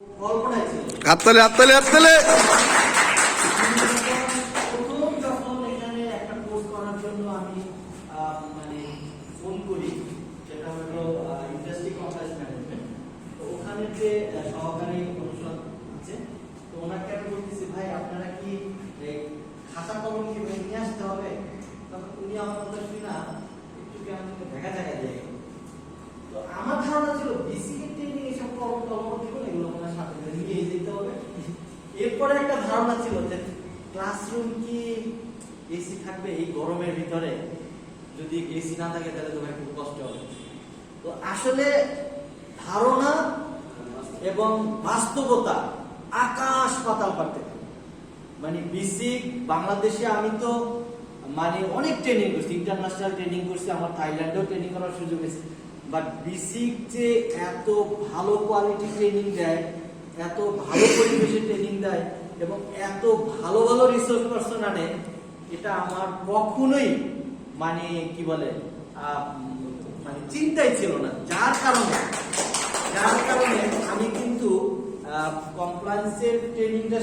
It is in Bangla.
হাততালে হাততালে হাততালে। এখানে একটা কোর্স করার জন্য আমি মানে ফোন করি সেটা হলো ইন্ডাস্ট্রি তো ওখানে যে সহকারী অনুষদ আছে তো ওনাকে আমি বলতেছি ভাই, আপনারা কি খাতা কলম কি নিয়ে আসতে হবে? তখন উনি আমার কথা শুনে না একটু কেমন যেন দেখা দেখা যায় তো আমার ধারণা ছিল বেসিকের ট্রেনিং এসব কলম টলম দিব না এগুলো মনে হয় সাথে করে নিয়ে যেতে হবে এরপরে একটা ধারণা ছিল যে ক্লাসরুম কি এসি থাকবে এই গরমের ভিতরে? যদি এসি না থাকে তাহলে তো ভাই খুব কষ্ট হবে। তো আসলে ধারণা এবং বাস্তবতা আকাশ পাতাল পার্থক্য মানে বেসিক বাংলাদেশে আমি তো মানে অনেক ট্রেনিং করছি ইন্টারন্যাশনাল ট্রেনিং করছি, আমার থাইল্যান্ডেও ট্রেনিং করার সুযোগ হয়েছে বাট বেসিক যে এত ভালো কোয়ালিটি ট্রেনিং দেয়, এত ভালো পরিবেশে ট্রেনিং দেয় এবং এত ভালো ভালো রিসোর্স পার্সন আনে, এটা আমার কখনোই মানে কি বলে মানে চিন্তাই ছিল না। যার কারণে যার কারণে আমি কিন্তু কমপ্লায়েন্সের ট্রেনিংটা